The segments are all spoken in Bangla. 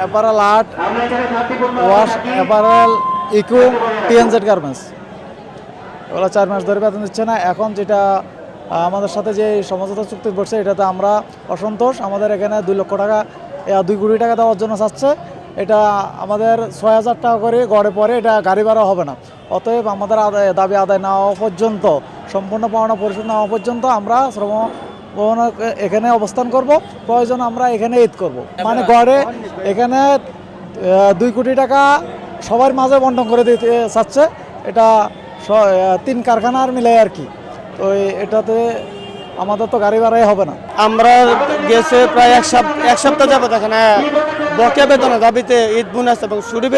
Apparel art wash apparel eco TNZ garments ওরা চার মাস ধরে বেতন দিচ্ছে না। এখন যেটা আমাদের সাথে যে সমঝোতা চুক্তি করছে, এটাতে আমরা অসন্তোষ। আমাদের এখানে দুই লক্ষ টাকা দুই কোটি টাকা দেওয়ার জন্য চাচ্ছে। এটা আমাদের ছয় হাজার টাকা করে গড়ে পরে এটা গাড়ি ভাড়া হবে না। অতএব আমাদের দাবি আদায় না হওয়া পর্যন্ত, সম্পূর্ণ পাওনা পরিশোধ না হওয়া পর্যন্ত আমরা শ্রম এখানে অবস্থান করব, প্রয়োজন আমরা এখানে ঈদ করব। মানে গড়ে এখানে দুই কোটি টাকা সবার মাঝে বন্টন করে দিতে চাচ্ছে। এটা তিন কারখানার মিলে আর কি। তো এটাতে আমাদের তো গাড়ি ভাড়াই হবে না। আমরা গেছে প্রায় এক সপ্তাহ এক সপ্তাহ যাবত এখানে বকেয়া বেতনের দাবিতে ঈদ বোনাস এবং ছুটি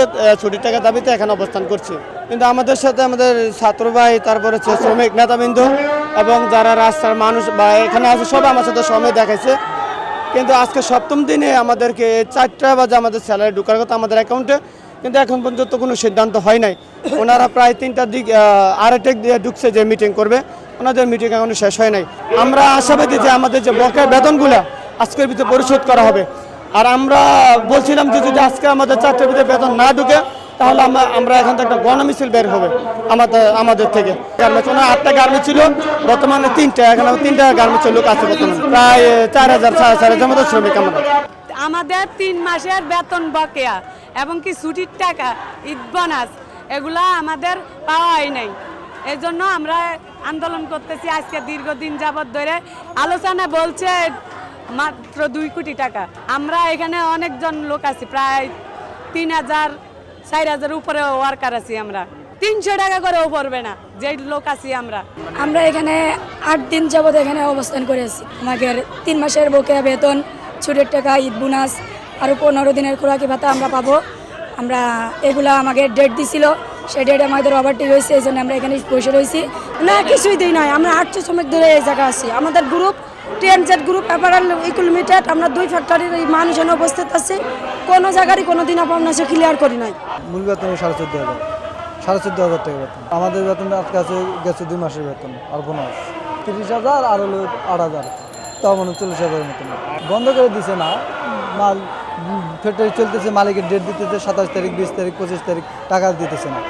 ছুটির টাকা দাবিতে এখানে অবস্থান করছি। কিন্তু আমাদের সাথে আমাদের ছাত্র ভাই, তারপরে হচ্ছে শ্রমিক নেতাবৃন্দ এবং যারা রাস্তার মানুষ বা এখানে আছে সব আমার সাথে সময় দেখাইছে। কিন্তু আজকে সপ্তম দিনে আমাদেরকে চারটা বাজে আমাদের স্যালারি ঢুকার কথা আমাদের অ্যাকাউন্টে কিন্তু এখন পর্যন্ত কোনো সিদ্ধান্ত হয় নাই। ওনারা প্রায় তিনটার দিক দিয়ে ঢুকছে যে মিটিং করবে। ওনাদের মিটিং এখনও শেষ হয় নাই। আমরা আশাবাদী যে আমাদের যে বকেয়া বেতনগুলা আজকের ভিতরে পরিশোধ করা হবে। আর আমরা বলছিলাম যে যদি আজকে আমাদের চারটের ভিতরে বেতন না ঢুকে, তাহলে আমরা আমরা এখান থেকে একটা গণমিছিল বের হবে আমাদের আমাদের থেকে। গার্মেন্টস ওনার আটটা গার্মেন্টস ছিল, বর্তমানে তিনটা, এখানে তিনটা গার্মেন্টসের লোক আছে বর্তমানে। প্রায় চার হাজার সাড়ে চার হাজার মতো শ্রমিক আমরা আমাদের তিন মাসের বেতন বকেয়া, এবং কি ছুটির টাকা, ঈদ বোনাস এগুলা আমাদের পাওয়াই নাই। এই জন্য আমরা আন্দোলন করতেছি আজকে দীর্ঘদিন যাবৎ ধরে। আলোচনা বলছে মাত্র দুই কোটি টাকা। আমরা এখানে অনেকজন লোক আছি, প্রায় তিন হাজার, চার হাজার উপরে ওয়ার্কার আছি আমরা। তিনশো টাকা করেও পড়বে না, যে লোক আছি আমরা। আমরা এখানে আট দিন যাবত এখানে অবস্থান করে আছি। তিন মাসের বকেয়া বেতন, ছুটির টাকা, ঈদ বোনাস আরও পনেরো দিনের খোরাকি ভাতা আমরা পাবো। আমরা এগুলা আমাকে ডেট দিছিল। সেই ডেট আমাদের ওভারটেক হয়েছে এই জন্য আমরা এখানে বসে রয়েছি। না, কিছুই দিই নাই, আমরা আটশো শ্রমিক ধরে এই জায়গায় আছি। আমাদের গ্রুপ টিএনজেড গ্রুপ অ্যাপারেল ইকুল লিমিটেড আমরা দুই ফ্যাক্টরির এই মানুষ উপস্থিত আছি। কোনো জায়গারই কোনো দিন আপনার ক্লিয়ার করি নাই। মূল বেতন সাড়ে চোদ্দ হাজার। সাড়ে চোদ্দ হাজার টাকা বেতন। আমাদের বেতন আজকে আছে, গেছে দুই মাসের বেতন, আর বোনাস তিরিশ হাজার, আর হলো আট হাজার। তাও মানে চল্লিশ হাজারের মতন। বন্ধ করে দিছে না। মাল ফ্যাক্টরি চলতেছে মালিকের ডেট দিতেছে সাতাশ তারিখ বিশ তারিখ পঁচিশ তারিখ টাকা দিতেছে না।